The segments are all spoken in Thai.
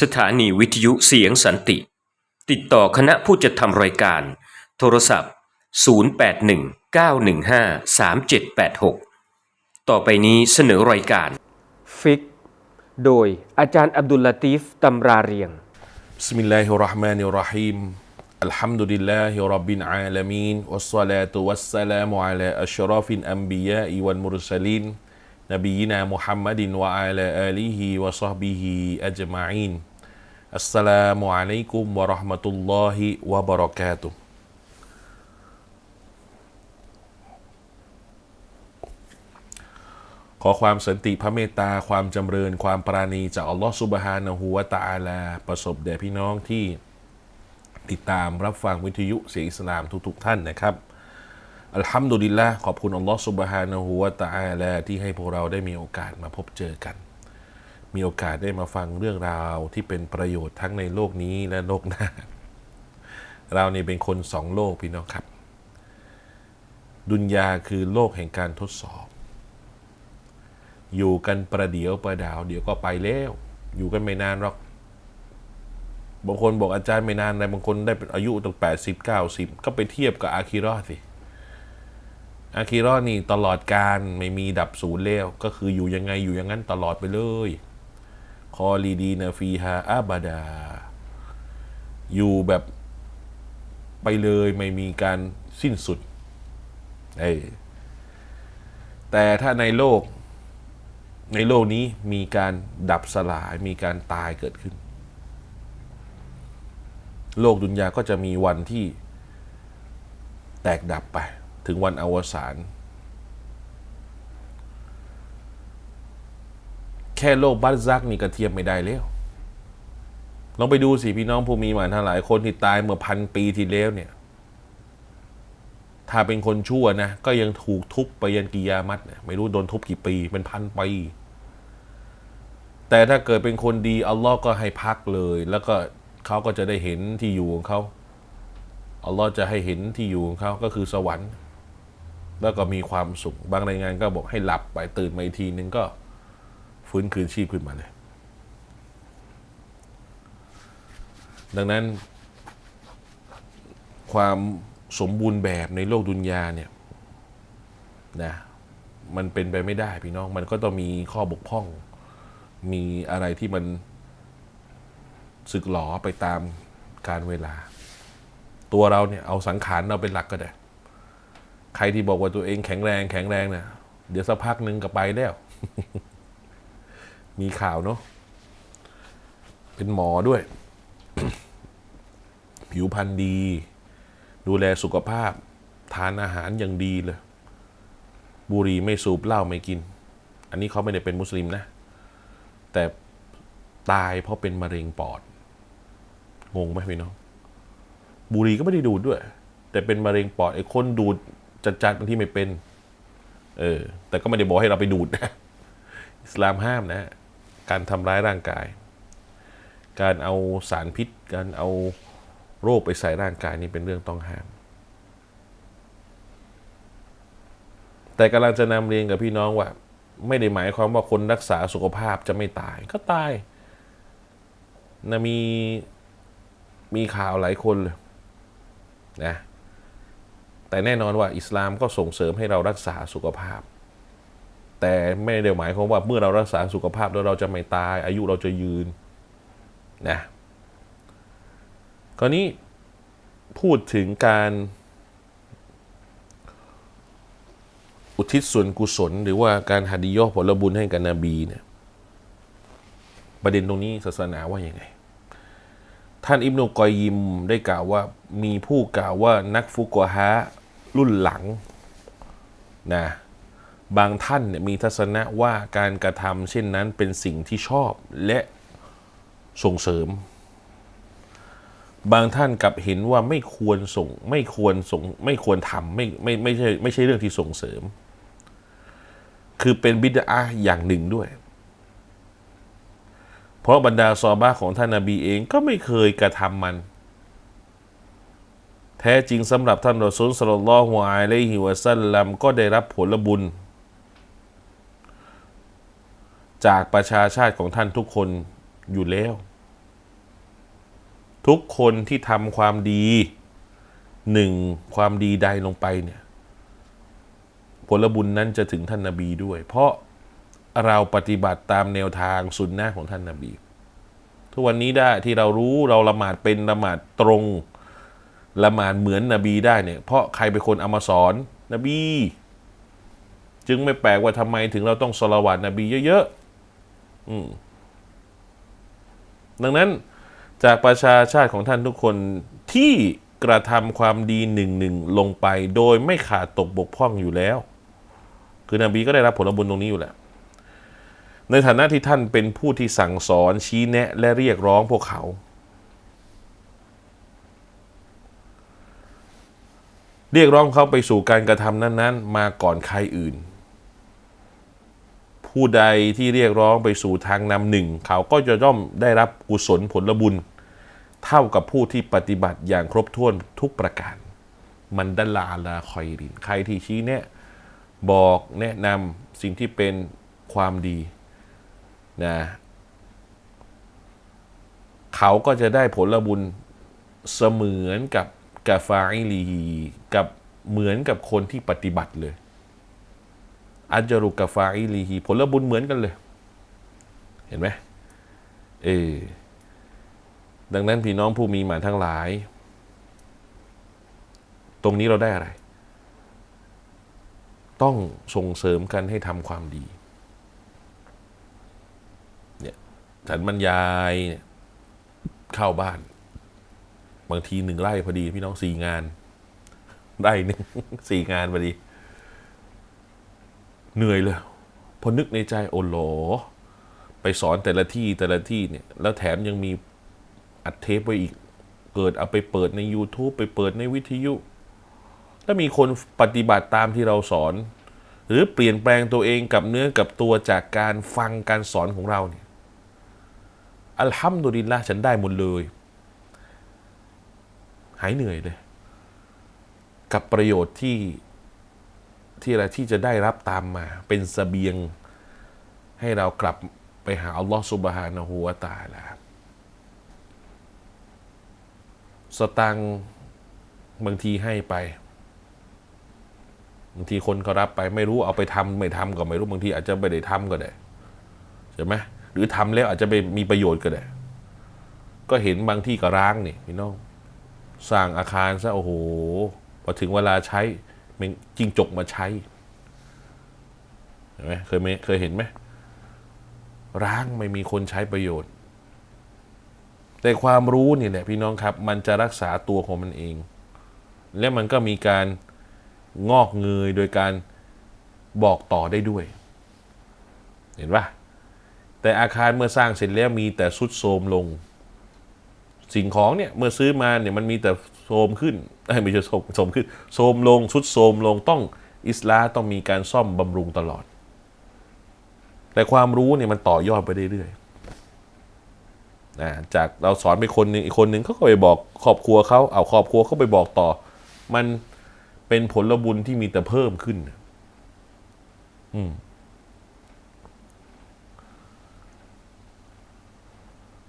สถานีวิทยุเสียงสันติ ติดต่อคณะผู้จัดทำรายการ โทรศัพท์ 0819153786 ต่อไปนี้เสนอรายการ ฟิก โดยอาจารย์อับดุลลาตีฟตำราเรียง بسم الله الرحمن الرحيم الحمد لله رب العالمين والصلاة والسلام على أشرف الأنبياء والمرسلين นบีนามุฮัมมัดินวะอัลอาลีฮิวะซอฮบิฮิอัจมาอินอัสสลามุอะลัยกุมวะราะห์มะตุลลอฮิวะบะเราะกาตุขอความสันติพระเมตตาความจำเริญความปราณีจากอัลลอฮฺสุบฮานะฮูวะตะอาลา ประสบแด่พี่น้องที่ติดตามรับฟังวิทยุเสียงอิสลามทุกๆท่านนะครับ อัลฮัมดุลิลละขอบคุณอัลลอฮฺสุบฮานะฮูวะตะอาลาที่ให้พวกเราได้มีโอกาสมาพบเจอกัน มีโอกาสได้มาฟังเรื่องราวที่เป็นประโยชน์ทั้งในโลกนี้และโลกหน้า เราเนี่ยเป็นคนสองโลกพี่น้องครับ ดุนยาคือโลกแห่งการทดสอบ อยู่กันประเดี๋ยวประดาว เดี๋ยวก็ไปแล้ว อยู่กันไม่นานหรอก บางคนบอกอาจารย์ไม่นานเลยบางคนได้เป็นอายุตั้งแปดสิบเก้าสิบก็ไปเทียบกับอาคิรอสิ อาคิรอนี่ตลอดการไม่มีดับศูนย์แล้ว ก็คืออยู่ยังไงอยู่อย่างนั้นตลอดไปเลย คอลีดีนาฟีฮาอาบาดา อยู่แบบไปเลยไม่มีการสิ้นสุดเอแต่ถ้าในโลก ในโลกนี้มีการดับสลาย มีการตายเกิดขึ้น โลกดุนยาก็จะมีวันที่แตกดับไป ถึงวันอวสานแค่โลกบัตซักนี่ก็เทียบไม่ได้แล้วลองไปดูสิพี่น้องผู้มีหมานทั้งหลายคนที่ตายเมื่อพันปีที่แล้วเนี่ย ถ้าเป็นคนชั่วนะ ก็ยังถูกทุบไปยันกิยามัตเนี่ยไม่รู้โดนทุบกี่ปี เป็นพันปีแต่ถ้าเกิดเป็นคนดีอัลลอฮ์ก็ให้พักเลย แล้วก็เขาก็จะได้เห็นที่อยู่ของเขาอัลลอฮ์จะให้เห็นที่อยู่ของเขาก็คือสวรรค์ แล้วก็มีความสุข บางรายงานก็บอกให้หลับไปตื่นมาอีกทีนึงก็ฟื้นคืนชีพขึ้นมาเลย ดังนั้น ความสมบูรณ์แบบในโลกดุนยาเนี่ยนะมันเป็นไปไม่ได้พี่น้อง มันก็ต้องมีข้อบกพร่อง มีอะไรที่มันสึกหลอไปตามการเวลา ตัวเราเนี่ยเอาสังขารเราเป็นหลักก็ได้ ใครที่บอกว่าตัวเองแข็งแรงแข็งแรงเนี่ยเดี๋ยวสักพักหนึ่งก็ไปแล้ว มีข่าวเนาะเป็นหมอด้วย ผิวพรรณดี ดูแลสุขภาพ ทานอาหารอย่างดีเลย บุหรี่ไม่สูบเหล้าไม่กิน อันนี้เขาไม่ได้เป็นมุสลิมนะ แต่ตายเพราะเป็นมะเร็งปอด งงไหมพี่น้อง บุหรี่ก็ไม่ได้ดูดด้วย แต่เป็นมะเร็งปอดไอ้คนดูด จัดๆบางที่ไม่เป็น เออ แต่ก็ไม่ได้บอกให้เราไปดูดนะอิสลามห้ามนะ การทำร้ายร่างกาย การเอาสารพิษ การเอาโรคไปใส่ร่างกายนี่เป็นเรื่องต้องห้าม แต่กำลังจะนำเรียนกับพี่น้องว่า ไม่ได้หมายความว่าคนรักษาสุขภาพจะไม่ตายก็ตายนะมีมีข่าวหลายคนเลยนะ แต่แน่นอนว่าอิสลามก็ส่งเสริมให้เรารักษาสุขภาพ แต่ไม่ได้หมายความว่าเมื่อเรารักษาสุขภาพแล้วเราจะไม่ตาย อายุเราจะยืนนะคราวนี้พูดถึงการอุทิศส่วนกุศล หรือว่าการหัดียอผลบุญให้กับนบีเนี่ยประเด็นตรงนี้ศาสนาว่าอย่างไง ท่านอิบนุกอยยิมได้กล่าวว่ามีผู้กล่าวว่านักฟุกฮะ รุ่นหลังนะบางท่านเนี่ยมีทัศนะว่าการกระทำเช่นนั้นเป็นสิ่งที่ชอบและส่งเสริม บางท่านกลับเห็นว่าไม่ควรส่งไม่ควรส่งไม่ควรทำไม่ไม่ไม่ใช่ไม่ใช่เรื่องที่ส่งเสริม คือเป็นบิดาอย่างหนึ่งด้วย เพราะบรรดาซอบาของท่านนาบีเองก็ไม่เคยกระทำมัน แท้จริงสำหรับท่านรอซูลสลลัลลอฮุอะลัยฮิวะซัลลัมก็ได้รับผลบุญ จากประชาชาติของท่านทุกคนอยู่แล้ว ทุกคนที่ทำความดีหนึ่งความดีใดลงไปเนี่ยผลบุญนั้นจะถึงท่านนาบีด้วย เพราะเราปฏิบัติตามแนวทางสุนนะของท่านนาบี ทุกวันนี้ได้ที่เรารู้เราละหมาดเป็นละหมาดตรง ละหมาดเหมือนนบีได้เนี่ย เพราะใครเป็นคนเอามาสอนนบี จึงไม่แปลกว่าทำไมถึงเราต้องสละวัตนบีเยอะๆอืมดังนั้นจากประชาชาติของท่านทุกคนที่กระทำความดีหนึ่งหนึ่งลงไปโดยไม่ขาดตกบกพร่องอยู่แล้ว คือนบีก็ได้รับผลบุญตรงนี้อยู่แหล้วในฐานะที่ท่านเป็นผู้ที่สั่งสอนชี้แนะและเรียกร้องพวกเขา เรียกร้องเขาไปสู่การกระทำนั้น ๆ มาก่อนใครอื่น ผู้ใดที่เรียกร้องไปสู่ทางนำหนึ่ง เขาก็จะย่อมได้รับกุศลผลบุญ เท่ากับผู้ที่ปฏิบัติอย่างครบถ้วนทุกประการ มันดัลลาอาลาคอยริน ใครที่ชี้แนะบอกแนะนำสิ่งที่เป็นความดีนะเขาก็จะได้ผลบุญเสมือนกับ กาฟาอิลีกับเหมือนกับคนที่ปฏิบัติเลย อัจารุกาฟาอิลีฮีผลบุญเหมือนกันเลย เห็นไหมเออดังนั้นพี่น้องผู้มีหมาทั้งหลาย ตรงนี้เราได้อะไร ต้องส่งเสริมกันให้ทำความดีเนี่ยฉันบรรยายเข้าบ้าน บางทีหนึ่งไร่พอดี พี่น้องสี่งานไร่หนึ่งสี่งานพอดี เหนื่อยเลยพอนึกในใจโอ้โหไปสอนแต่ละที่แต่ละที่เนี่ย แล้วแถมยังมีอัดเทปไว้อีก เกิดเอาไปเปิดใน YouTube ไปเปิดในวิทยุ แล้วมีคนปฏิบัติตามที่เราสอน หรือเปลี่ยนแปลงตัวเองกับเนื้อกับตัวจากการฟังการสอนของเราเนี่ยอัลฮัมดุลิลละฉันได้หมดเลย หายเหนื่อยเลย กับประโยชน์ที่ที่อะไรที่จะได้รับตามมา เป็นสเสบียงให้เรากลับไปหาอัลลอฮฺสุบฮานะฮูวะตาลาสตังบางทีให้ไปบางทีคนก็รับไปไม่รู้เอาไปทำไม่ทำก็ไม่รู้บางทีอาจจะไม่ได้ทำก็ได้ใช่ไหมหรือทำแล้วอาจจะไปมีประโยชน์ก็ได้ ก็เห็นบางที่ก็ร้างนี่พี่น้อง สร้างอาคารซะโอ้โหพอถึงเวลาใช้มันจิงจกมาใช้เห็นไหมเคยไหมเคยเห็นไหมร้างไม่มีคนใช้ประโยชน์ แต่ความรู้นี่แหละพี่น้องครับ มันจะรักษาตัวของมันเอง และมันก็มีการงอกเงยโดยการบอกต่อได้ด้วย เห็นปะแต่อาคารเมื่อสร้างเสร็จแล้วมีแต่สุดโทรมลง สิ่งของเนี่ยเมื่อซื้อมาเนี่ยมันมีแต่โทมขึ้นไม่ใช่โทมโทมขึ้นโทมลงสุดโทมลงต้องอิสลาต้องมีการซ่อมบำรุงตลอด แต่ความรู้เนี่ยมันต่อยอดไปเรื่อยๆนะจากเราสอนไปคนหนึ่งอีกคนหนึ่งเขาก็ไปบอกครอบครัวเขาเอาครอบครัวเขาไปบอกต่อ มันเป็นผลบุญที่มีแต่เพิ่มขึ้น อืม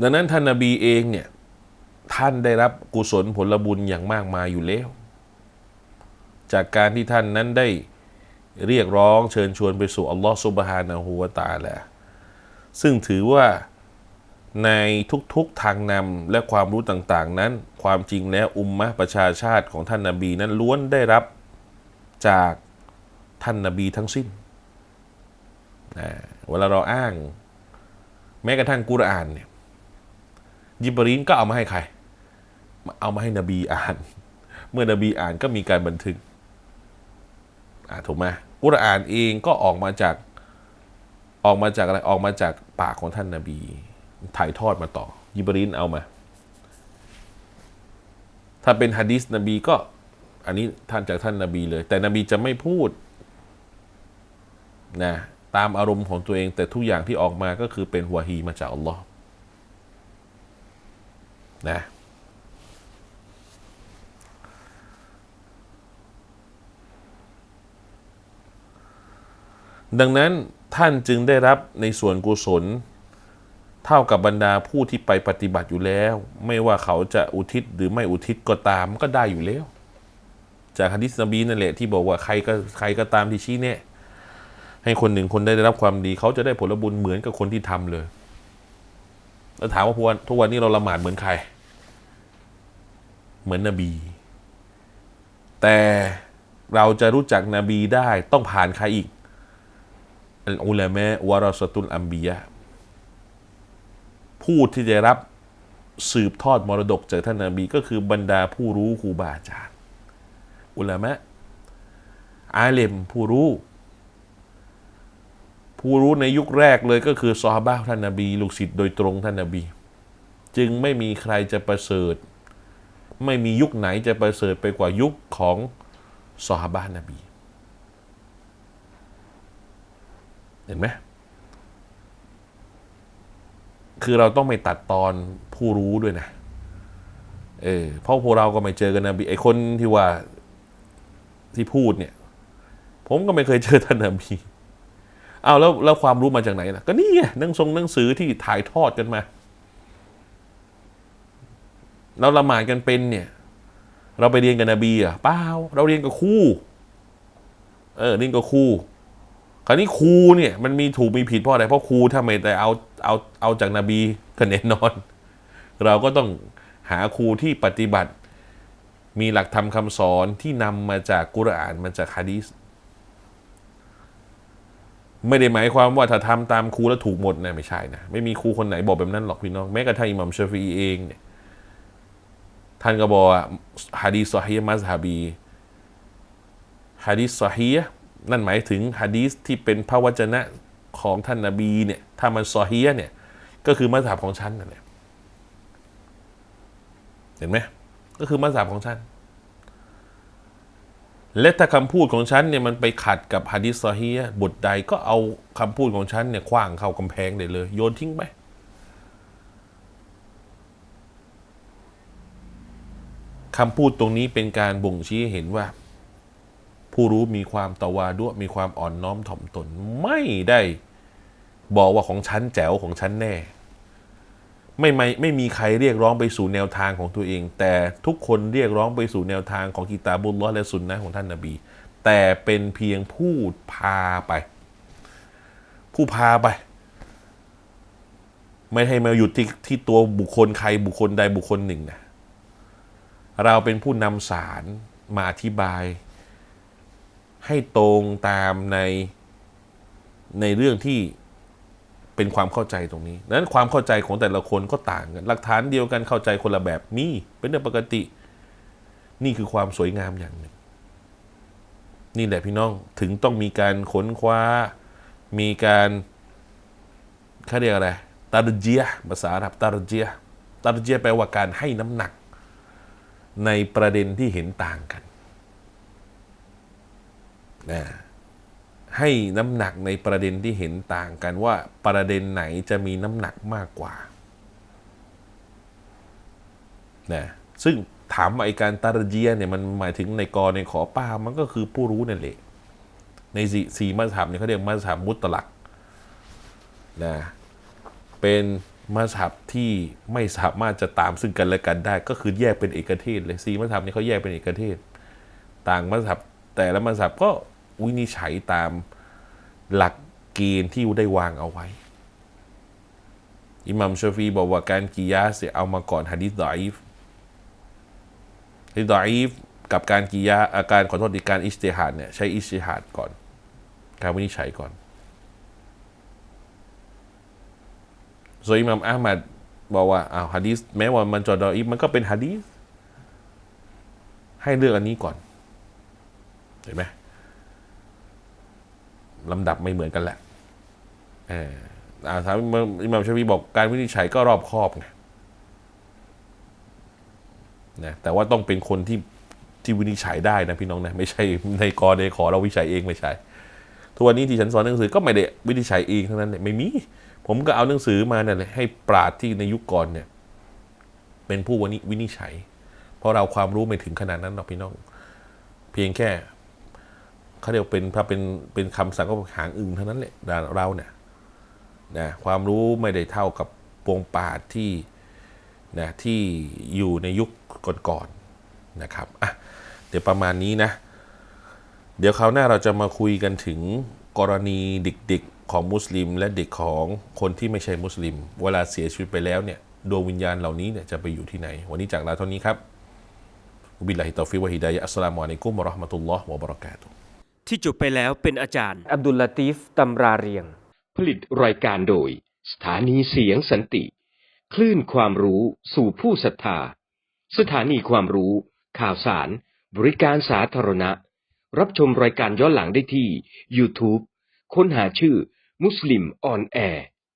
ดังนั้นท่านนาบีเองเนี่ย ท่านได้รับกุศลผลบุญอย่างมากมายอยู่แล้ว จากการที่ท่านนั้นได้เรียกร้องเชิญชวนไปสู่อัลลอฮฺซุบฮานะฮูวะตะอาลาซึ่งถือว่าในทุกๆทางนำและความรู้ต่างๆนั้น ความจริงแล้วอุมมะประชาชาติของท่านนาบีนั้นล้วนได้รับจากท่านนาบีทั้งสิ้นเวลาเราอ้าง แม้กระทั่งกุรอานเนี่ยยิบรีนก็เอามาให้ใคร เอามาให้นบีอ่าน เมื่อนบีอ่านก็มีการบันทึกอ่าถูกไหมกุรอานเองก็ออกมาจากออกมาจากอะไรออกมาจากปากของท่านนาบี ถ่ายทอดมาต่อ ยิบรีนเอามา ถ้าเป็นฮะดิษนบีก็ อันนี้ท่านจากท่านนาบีเลย แต่นบีจะไม่พูดนะตามอารมณ์ของตัวเอง แต่ทุกอย่างที่ออกมาก็คือเป็นหัวฮีมาจากอัลลอฮ์นะ ดังนั้นท่านจึงได้รับในส่วนกุศล เท่ากับบรรดาผู้ที่ไปปฏิบัติอยู่แล้ว ไม่ว่าเขาจะอุทิศหรือไม่อุทิศก็ตามก็ได้อยู่แล้ว จากฮะดิษนบีนั่นแหละที่บอกว่าใครก็ใครก็ตามที่ชี้แนะให้คนหนึ่งคนได้รับความดี เขาจะได้ผลบุญเหมือนกับคนที่ทำเลย แล้วถามว่าทุกวันทุกวันนี้เราละหมาดเหมือนใคร เหมือนนบี แต่เราจะรู้จักนบีได้ต้องผ่านใครอีก อัลอุลามะวะรสตุลอัมบียะผู้ที่จะรับสืบทอดมรดกจากท่านนบีก็คือบรรดาผู้รู้ครูบาอาจารย์ อุลามะอาเลมผู้รู้ ผู้รู้ในยุคแรกเลยก็คือซอฮาบะท่านนบี ลูกศิษย์โดยตรงท่านนบี จึงไม่มีใครจะประเสริฐ ไม่มียุคไหนจะประเสริฐไปกว่ายุคของซอฮาบะนบี เห็นไหมคือเราต้องไม่ตัดตอนผู้รู้ด้วยนะ เออเพราะพวกเราก็ไม่เจอกันนบีไอคนที่ว่าที่พูดเนี่ย ผมก็ไม่เคยเจอท่านนบีเอาแล้วแล้วความรู้มาจากไหนล่ะก็นี่ไงหนังทรงหนังสือที่ถ่ายทอดกันมาเราละหมาดกันเป็นเนี่ย เราไปเรียนกับนบีอะเปล่าเราเรียนกับครูเออเรียนกับครู ราวนี้ครูเนี่ยมันมีถูกมีผิดเพราะอะไรเพราะครูถ้าไม่แต่เอาเอาเอาจากนบีก็แน่นอน เราก็ต้องหาครูที่ปฏิบัติ มีหลักธรรมคำสอนที่นำมาจากกุรอานมาจากฮะดีษไม่ได้หมายความว่าถ้าทำตามครูแล้วถูกหมดนะไม่ใช่นะไม่มีครูคนไหนบอกแบบนั้นหรอกพี่น้องแม้กระทั่งอิหมัมชฟีเองเนี่ยท่านก็บอกว่าฮะดีษซอฮีฮ์มัซฮะบีฮะดีษซอฮี นั่นหมายถึงฮะดีษที่เป็นพระวจนะของท่านนบีเนี่ยถ้ามันซอฮีฮ์เนี่ยก็คือมัซฮับของฉันนั่นแหละเห็นไหมก็คือมัซฮับของฉันและถ้าคำพูดของฉันเนี่ยมันไปขัดกับฮะดีษซอฮีบทใดก็เอาคำพูดของฉันเนี่ยคว้างเข้ากำแพงได้เลย โยนทิ้งไปคำพูดตรงนี้เป็นการบ่งชี้เห็นว่า ผู้รู้มีความตะวาดุมีความอ่อนน้อมถ่อมตน ไม่ได้บอกว่าของฉันแจ๋วของฉันแน่ ไม่ไม่ไม่มีใครเรียกร้องไปสู่แนวทางของตัวเอง แต่ทุกคนเรียกร้องไปสู่แนวทางของกิตาบุลลอและสุนนะของท่านนาบี แต่เป็นเพียงผู้พาไป ผู้พาไป ไม่ให้มาหยุดที่ที่ตัวบุคคลใครบุคคลใดบุคคลหนึ่งนะเราเป็นผู้นำสารมาอธิบาย ให้ตรงตามในในเรื่องที่เป็นความเข้าใจตรงนี้ดังนั้นความเข้าใจของแต่ละคนก็ต่างกัน หลักฐานเดียวกันเข้าใจคนละแบบมีเป็นเรื่องปกติ นี่คือความสวยงามอย่างหนึ่ง นี่แหละพี่น้องถึงต้องมีการค้นคว้า มีการเขาเรียกอะไรตารเจียภาษาอาหรับตารเจียตารเจียแปลว่าการให้น้ำหนัก ในประเด็นที่เห็นต่างกัน นะให้น้ำหนักในประเด็นที่เห็นต่างกันว่าประเด็นไหนจะมีน้ำหนักมากกว่านะซึ่งถามว่าไอการตารเจียเนี่ยมันหมายถึงในกรในขอป้ามันก็คือผู้รู้นั่นแหละในสีสีมัสฮับเนี่ยเขาเรียกมัสฮับมุตตลักนะเป็นมัสฮับที่ไม่สามารถจะตามซึ่งกันและกันได้ ก็คือแยกเป็นเอกเทศเลยสีมัสฮับเนี่ยเขาแยกเป็นเอกเทศ ต่างมัสฮับแต่ละมัสฮับก็ วินิจฉัยตามหลักเกณฑ์ที่ได้วางเอาไว้ อิหมัมชฟีบอกว่าการกิยาสเสียเอามาก่อนฮะดิษดออีฟฮะดิษดออีฟกับการกิยาอาการขอโทษดีการอิสติฮาดเนี่ยใช้อิสติฮาดก่อน การวินิจฉัยก่อนส่วนอิหมัมอามัดบอกว่าอ้าวฮะดีษแม้ว่ามันจอดออีฟมันก็เป็นฮะดีษให้เลือกอันนี้ก่อน เห็นไหม ลำดับไม่เหมือนกันแหละเอออาถามอิหมัมชาฟีบอกการวินิจฉัยก็รอบคอบไงนะแต่ว่าต้องเป็นคนที่ที่วินิจฉัยได้นะพี่น้องนะไม่ใช่ในกรในขอเราวินิจฉัยเองไม่ใช่ทุกวันนี้ที่ฉันสอนหนังสือก็ไม่ได้วินิจฉัยเองเท่านั้นเนี่ยไม่มี ผมก็เอาหนังสือมาเนี่ยแหละให้ปราดที่ในยุคก่อนเนี่ย เป็นผู้วินิจฉัย เพราะเราความรู้ไม่ถึงขนาดนั้นหรอกพี่น้อง เพียงแค่ เขาเรียกเป็นถ้าเป็นเป็นคำสั่งก็หางอึงเท่านั้นแหละเราเนี่ยนะความรู้ไม่ได้เท่ากับปวงป่าที่นะที่อยู่ในยุคก่อนๆนะครับอะเดี๋ยวประมาณนี้นะ เดี๋ยวคราวหน้าเราจะมาคุยกันถึงกรณีเด็กๆของมุสลิม และเด็กของคนที่ไม่ใช่มุสลิม เวลาเสียชีวิตไปแล้วเนี่ยดวงวิญญาณเหล่านี้เนี่ยจะไปอยู่ที่ไหน วันนี้จากลาเท่านี้ครับอุบิลลาฮิตอฟิวะฮิดายะอัสสลามุอะลัยกุมวะเราะห์มะตุลลอฮ์วะบะเราะกาตุฮ์ ที่จบไปแล้วเป็นอาจารย์ อับดุลลาตีฟตำราเรียง ผลิตรายการโดย สถานีเสียงสันติ คลื่นความรู้สู่ผู้ศรัทธา สถานีความรู้ ข่าวสาร บริการสาธารณะ รับชมรายการย้อนหลังได้ที่ YouTube ค้นหาชื่อมุสลิมออนแอร์